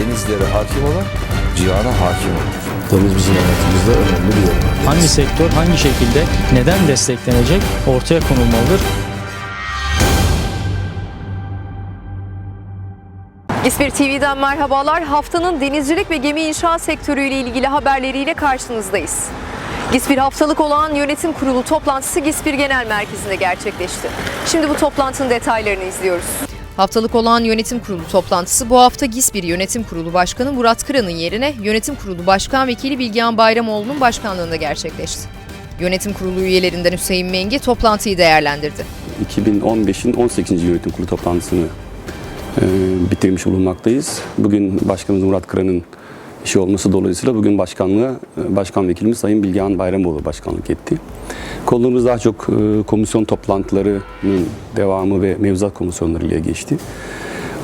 denizlere hakim olan cihana hakim olur. Deniz bizim hayatımızda önemli bir yer. Hangi sektör hangi şekilde neden desteklenecek ortaya konulmalıdır. İsmir TV'den merhabalar. Haftanın denizcilik ve gemi inşaat sektörüyle ilgili haberleriyle karşınızdayız. GİSPİR haftalık olan yönetim kurulu toplantısı GİSPİR Genel Merkezi'nde gerçekleşti. Şimdi bu toplantının detaylarını izliyoruz. Haftalık olan yönetim kurulu toplantısı bu hafta GİSPİR Yönetim Kurulu Başkanı Murat Kıran'ın yerine Yönetim Kurulu Başkan Vekili Bilgehan Bayramoğlu'nun başkanlığında gerçekleşti. Yönetim kurulu üyelerinden Hüseyin Mengi toplantıyı değerlendirdi. 2015'in 18. yönetim kurulu toplantısını e, bitirmiş bulunmaktayız. Bugün Başkanımız Murat Kıran'ın işi olması dolayısıyla bugün başkanlığa e, Başkan Vekilimiz Sayın Bilgehan Bayramoğlu başkanlık etti. Konularımız daha çok e, komisyon toplantılarının devamı ve mevzuat komisyonları ile geçti.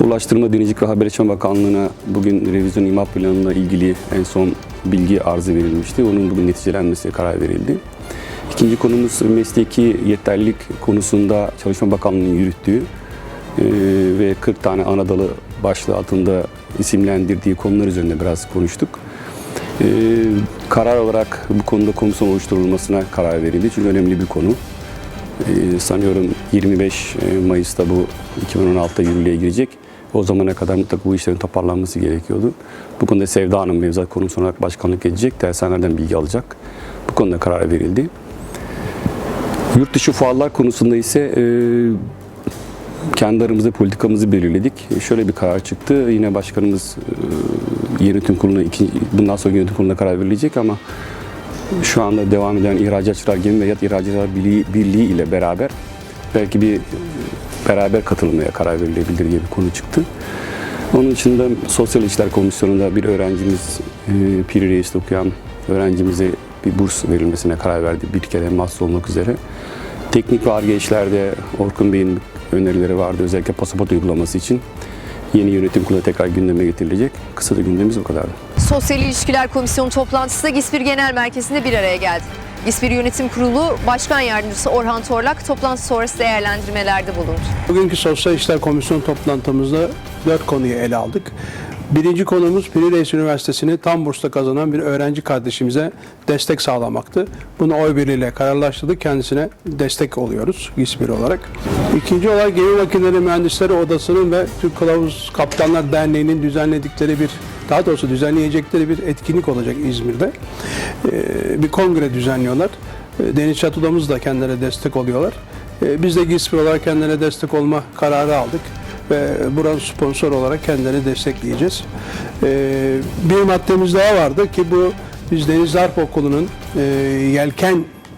Ulaştırma, Denizcilik ve Haberleşme Bakanlığı'na bugün revizyon imar planına ilgili en son bilgi arzı verilmişti. Onun bugün neticelenmesine karar verildi. İkinci konumuz mesleki yeterlilik konusunda Çalışma Bakanlığı'nın yürüttüğü e, ve 40 tane Anadolu başlığı altında isimlendirdiği konular üzerinde biraz konuştuk. E, karar olarak bu konuda komisyon oluşturulmasına karar verildi. Çünkü önemli bir konu. E, sanıyorum 25 Mayıs'ta bu 2016'da yürürlüğe girecek. O zamana kadar mutlaka bu işlerin toparlanması gerekiyordu. Bu konuda Sevda Hanım mevzuat konusu olarak başkanlık edecek. Dershanelerden bilgi alacak. Bu konuda karar verildi. Yurt dışı fuarlar konusunda ise e, kendi aramızda politikamızı belirledik. E, Şöyle bir karar çıktı. Yine başkanımız e, yönetim kuruluna bundan sonra yönetim kuruluna karar verilecek ama şu anda devam eden İhracatçılar Gemi ve Yat İhracatçılar Birliği, Birliği ile beraber belki bir e, beraber katılmaya karar verilebilir diye bir konu çıktı. Onun dışında Sosyal İşler Komisyonu'nda bir öğrencimiz, e, Reis'te okuyan öğrencimize bir burs verilmesine karar verdi. Bir kere mahsus olmak üzere. Teknik ve ARGE işlerde Orkun Bey'in önerileri vardı. Özellikle pasaport uygulaması için yeni yönetim kurulu tekrar gündeme getirilecek. Kısa da gündemimiz bu kadardı. Sosyal İlişkiler Komisyonu toplantısı da GİSPİR Genel Merkezi'nde bir araya geldi. GİSPİR Yönetim Kurulu Başkan Yardımcısı Orhan Torlak toplantı sonrası değerlendirmelerde bulundu. Bugünkü Sosyal İşler Komisyonu toplantımızda dört konuyu ele aldık. Birinci konumuz Piri Reis Üniversitesi'ni tam bursla kazanan bir öğrenci kardeşimize destek sağlamaktı. Bunu oy birliğiyle kararlaştırdık. Kendisine destek oluyoruz GİSBİR olarak. İkinci olarak Gemi Makineleri Mühendisleri Odası'nın ve Türk Kılavuz Kaptanlar Derneği'nin düzenledikleri bir daha doğrusu düzenleyecekleri bir etkinlik olacak İzmir'de. Ee, bir kongre düzenliyorlar. Ee, Deniz Çatıdamız da kendilerine destek oluyorlar. Ee, Biz de GİSBİR olarak kendilerine destek olma kararı aldık ve buranın sponsor olarak kendilerini destekleyeceğiz. Ee, bir maddemiz daha vardı ki bu biz Deniz Harp Okulu'nun e,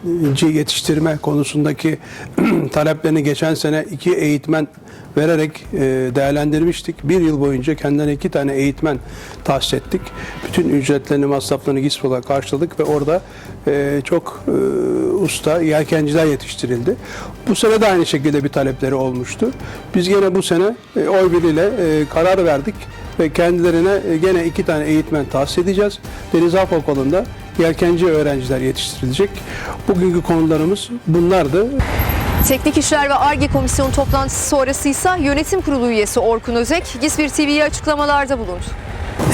yelkenci yetiştirme konusundaki taleplerini geçen sene iki eğitmen vererek e, değerlendirmiştik. Bir yıl boyunca kendilerine iki tane eğitmen tahsis ettik. Bütün ücretlerini, masraflarını GİSP olarak karşıladık ve orada e, çok e, usta yelkenciler yetiştirildi. Bu sene de aynı şekilde bir talepleri olmuştu. Biz gene bu sene oy birliğiyle karar verdik ve kendilerine gene iki tane eğitmen tahsis edeceğiz. Deniz Harp Okulu'nda yelkenci öğrenciler yetiştirilecek. Bugünkü konularımız bunlardı. Teknik İşler ve ARGE Komisyonu toplantısı sonrası ise Yönetim Kurulu üyesi Orkun Özek, GİSPİR TV'ye açıklamalarda bulundu.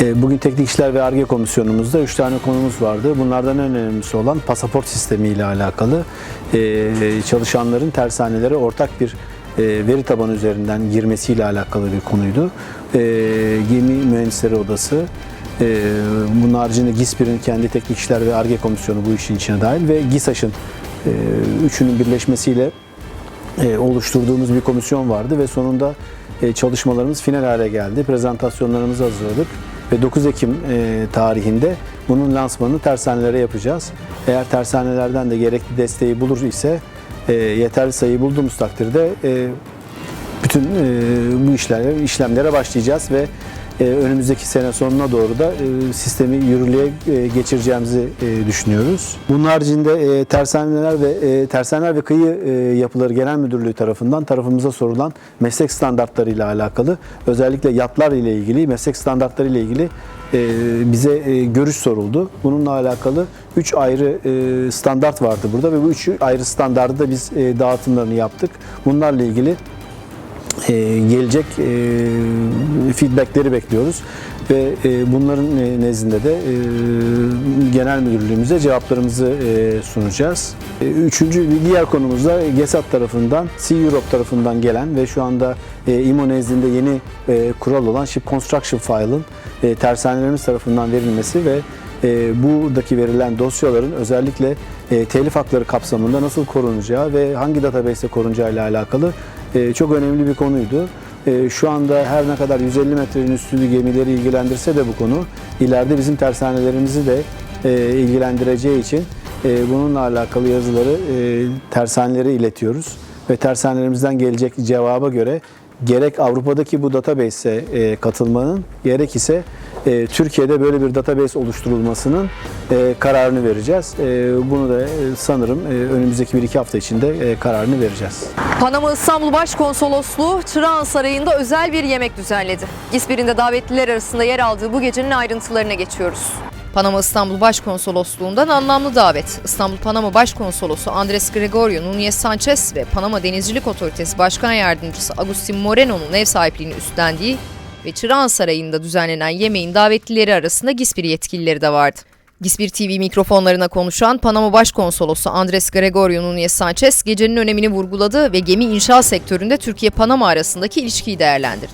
E, Bugün Teknik İşler ve ARGE Komisyonumuzda 3 tane konumuz vardı. Bunlardan en önemlisi olan pasaport sistemi ile alakalı e, çalışanların tersanelere ortak bir e, veri tabanı üzerinden girmesiyle alakalı bir konuydu. Gemi Mühendisleri Odası, e, bunun haricinde GİSPİR'in kendi Teknik İşler ve ARGE Komisyonu bu işin içine dahil ve GİSAŞ'ın e, üçünün birleşmesiyle e, oluşturduğumuz bir komisyon vardı ve sonunda e, çalışmalarımız final hale geldi. Prezentasyonlarımızı hazırladık ve 9 Ekim tarihinde bunun lansmanını tersanelere yapacağız. Eğer tersanelerden de gerekli desteği bulur ise e, yeterli sayıyı bulduğumuz takdirde bütün bu işlemlere başlayacağız ve önümüzdeki sene sonuna doğru da e, sistemi yürürlüğe e, geçireceğimizi e, düşünüyoruz. Bunun haricinde tersaneler ve tersaneler ve kıyı yapıları genel müdürlüğü tarafından tarafımıza sorulan meslek standartları ile alakalı özellikle yatlar ile ilgili meslek standartları ile ilgili bize görüş soruldu. Bununla alakalı 3 ayrı standart vardı burada ve bu üç ayrı standardı da biz dağıtımlarını yaptık. Bunlarla ilgili e, gelecek e, feedbackleri bekliyoruz ve e, bunların e, nezdinde de e, genel müdürlüğümüze cevaplarımızı e, sunacağız. E, Üçüncü bir diğer konumuz da GESAT tarafından, Sea Europe tarafından gelen ve şu anda e, İMO nezdinde yeni e, kural olan Ship Construction File'ın e, tersanelerimiz tarafından verilmesi ve e, buradaki verilen dosyaların özellikle e, telif hakları kapsamında nasıl korunacağı ve hangi database'te korunacağı ile alakalı e, çok önemli bir konuydu. E, şu anda her ne kadar 150 metrenin üstü gemileri ilgilendirse de bu konu ileride bizim tersanelerimizi de e, ilgilendireceği için e, bununla alakalı yazıları e, tersanelere iletiyoruz ve tersanelerimizden gelecek cevaba göre gerek Avrupa'daki bu database'e katılmanın gerek ise e, Türkiye'de böyle bir database oluşturulmasının e, kararını vereceğiz. E, bunu da e, sanırım e, önümüzdeki 1-2 hafta içinde e, kararını vereceğiz. Panama İstanbul Başkonsolosluğu Çırağan Sarayı'nda özel bir yemek düzenledi. GİSPİR'in de davetliler arasında yer aldığı bu gecenin ayrıntılarına geçiyoruz. Panama İstanbul Başkonsolosluğu'ndan anlamlı davet. İstanbul Panama Başkonsolosu Andres Gregorio Núñez Sanchez ve Panama Denizcilik Otoritesi Başkan Yardımcısı Agustin Moreno'nun ev sahipliğini üstlendiği ve Çırağan Sarayı'nda düzenlenen yemeğin davetlileri arasında GİSPİR yetkilileri de vardı. GİSPİR TV mikrofonlarına konuşan Panama Başkonsolosu Andres Gregorio Núñez Sanchez gecenin önemini vurguladı ve gemi inşaat sektöründe Türkiye-Panama arasındaki ilişkiyi değerlendirdi.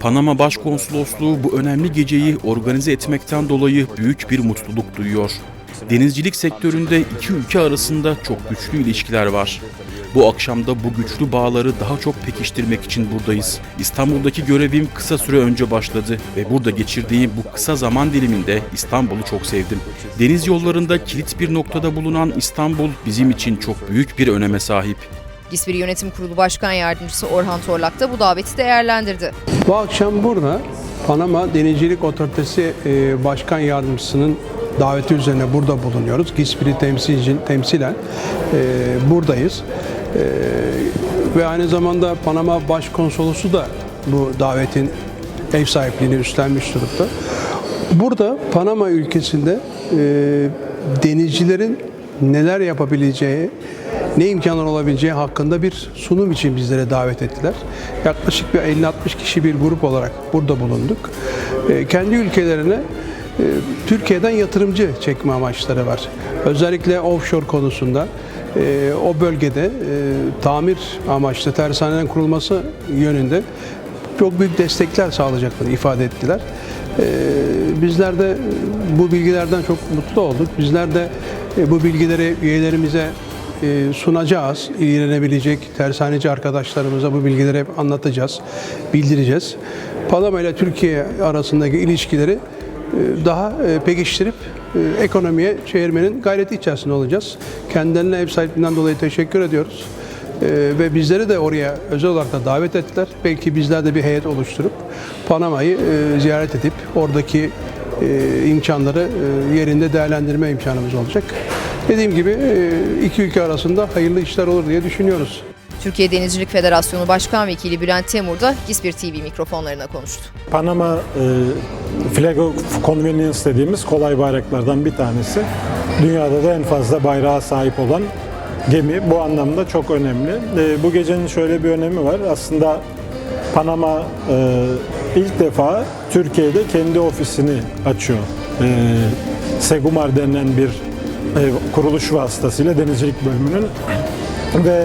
Panama Başkonsolosluğu bu önemli geceyi organize etmekten dolayı büyük bir mutluluk duyuyor. Denizcilik sektöründe iki ülke arasında çok güçlü ilişkiler var. Bu akşamda bu güçlü bağları daha çok pekiştirmek için buradayız. İstanbul'daki görevim kısa süre önce başladı ve burada geçirdiğim bu kısa zaman diliminde İstanbul'u çok sevdim. Deniz yollarında kilit bir noktada bulunan İstanbul bizim için çok büyük bir öneme sahip. GİSPİR Yönetim Kurulu Başkan Yardımcısı Orhan Torlak da bu daveti değerlendirdi. Bu akşam burada Panama Denizcilik Otoritesi e, Başkan Yardımcısının daveti üzerine burada bulunuyoruz. GİSPİR'i temsilci, temsilen e, buradayız. E, ve aynı zamanda Panama Başkonsolosu da bu davetin ev sahipliğini üstlenmiş durumda. Burada Panama ülkesinde e, denizcilerin neler yapabileceği, ne imkanlar olabileceği hakkında bir sunum için bizlere davet ettiler. Yaklaşık bir 50-60 kişi bir grup olarak burada bulunduk. E, kendi ülkelerine Türkiye'den yatırımcı çekme amaçları var. Özellikle offshore konusunda e, o bölgede e, tamir amaçlı tersanelerin kurulması yönünde çok büyük destekler sağlayacaklarını ifade ettiler. Ee, Bizler de bu bilgilerden çok mutlu olduk. Bizler de e, bu bilgileri üyelerimize e, sunacağız. İlgilenebilecek tersaneci arkadaşlarımıza bu bilgileri hep anlatacağız, bildireceğiz. Panama ile Türkiye arasındaki ilişkileri daha e, pekiştirip e, ekonomiye çevirmenin gayreti içerisinde olacağız. Kendilerine ev sahipliğinden dolayı teşekkür ediyoruz. Ve bizleri de oraya özel olarak da davet ettiler. Belki bizler de bir heyet oluşturup Panama'yı e, ziyaret edip oradaki e, imkanları e, yerinde değerlendirme imkanımız olacak. Dediğim gibi e, iki ülke arasında hayırlı işler olur diye düşünüyoruz. Türkiye Denizcilik Federasyonu Başkan Vekili Bülent Temur da GİSPİR TV mikrofonlarına konuştu. Panama e, Flag of Convenience dediğimiz kolay bayraklardan bir tanesi. Dünyada da en fazla bayrağa sahip olan gemi. Bu anlamda çok önemli. E, bu gecenin şöyle bir önemi var. Aslında Panama e, ilk defa Türkiye'de kendi ofisini açıyor. E, Segumar denilen bir e, kuruluş vasıtasıyla denizcilik bölümünün ve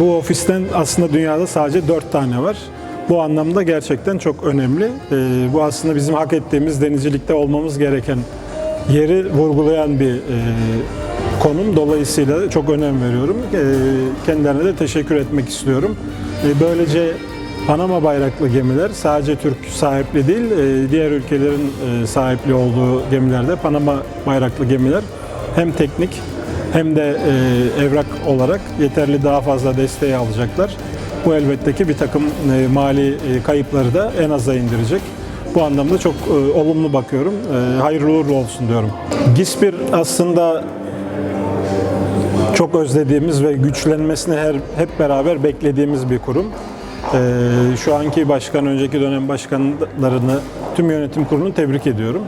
bu ofisten aslında dünyada sadece dört tane var. Bu anlamda gerçekten çok önemli. Ee, bu aslında bizim hak ettiğimiz denizcilikte olmamız gereken yeri vurgulayan bir e, konum. Dolayısıyla çok önem veriyorum. Ee, kendilerine de teşekkür etmek istiyorum. Ee, böylece Panama bayraklı gemiler sadece Türk sahipli değil, e, diğer ülkelerin e, sahipli olduğu gemilerde Panama bayraklı gemiler hem teknik hem de e, evrak olarak yeterli daha fazla desteği alacaklar. Bu elbette ki bir takım e, mali e, kayıpları da en aza indirecek. Bu anlamda çok e, olumlu bakıyorum. E, hayırlı uğurlu olsun diyorum. GİSPİR aslında çok özlediğimiz ve güçlenmesini her hep beraber beklediğimiz bir kurum. Ee, şu anki başkan, önceki dönem başkanlarını, tüm yönetim kurulunu tebrik ediyorum.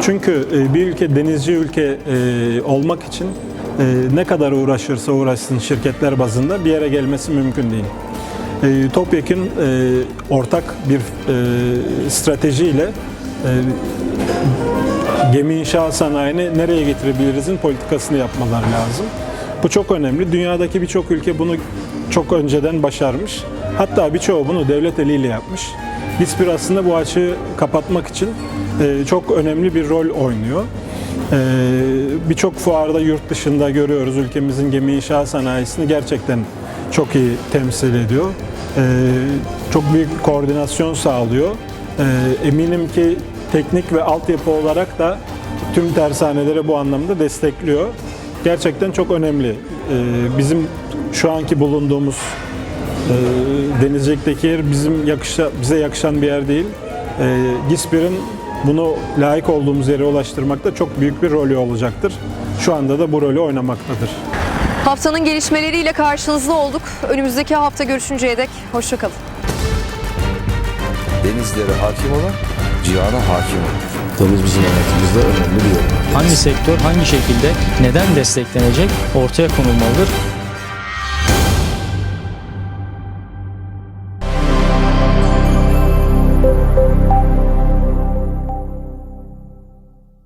Çünkü e, bir ülke denizci ülke e, olmak için ne kadar uğraşırsa uğraşsın şirketler bazında bir yere gelmesi mümkün değil. e, topyekun e, ortak bir e, stratejiyle e, gemi inşaat sanayini nereye getirebilirizin politikasını yapmaları lazım. Bu çok önemli. Dünyadaki birçok ülke bunu çok önceden başarmış. Hatta birçoğu bunu devlet eliyle yapmış. GİSPİR aslında bu açığı kapatmak için e, çok önemli bir rol oynuyor. E, Birçok fuarda yurt dışında görüyoruz ülkemizin gemi inşaat sanayisini gerçekten çok iyi temsil ediyor. E, Çok büyük koordinasyon sağlıyor. E, Eminim ki teknik ve altyapı olarak da tüm tersaneleri bu anlamda destekliyor. Gerçekten çok önemli. Bizim şu anki bulunduğumuz e, Denizcilik'teki yer bizim yakışa, bize yakışan bir yer değil. GİSPİR'in bunu layık olduğumuz yere ulaştırmakta çok büyük bir rolü olacaktır. Şu anda da bu rolü oynamaktadır. Haftanın gelişmeleriyle karşınızda olduk. Önümüzdeki hafta görüşünceye dek hoşçakalın. Denizlere hakim olan cihana hakim olur. Deniz bizim hayatımızda önemli bir yer. Hangi sektör hangi şekilde neden desteklenecek ortaya konulmalıdır.